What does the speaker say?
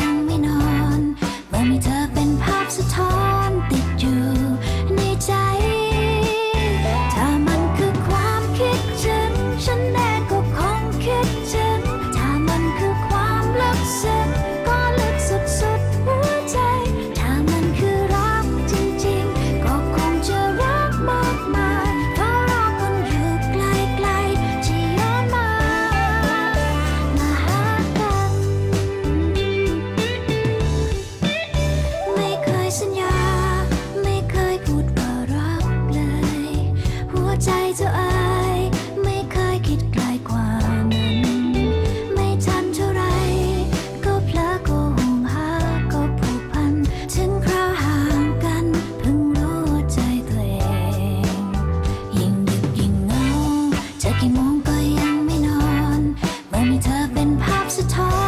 ยังไม่นอเมื่อมีเธอเป็นภาพสะท้อนติดอยู่ในใจ ถ้ามันคือความคิดถึงฉันแน่ก็คงคิดถึงถ้ามันคือความลักซึ้ ก็ยังไม่นอน เมื่อมีเธอเป็นภาพสะท้อน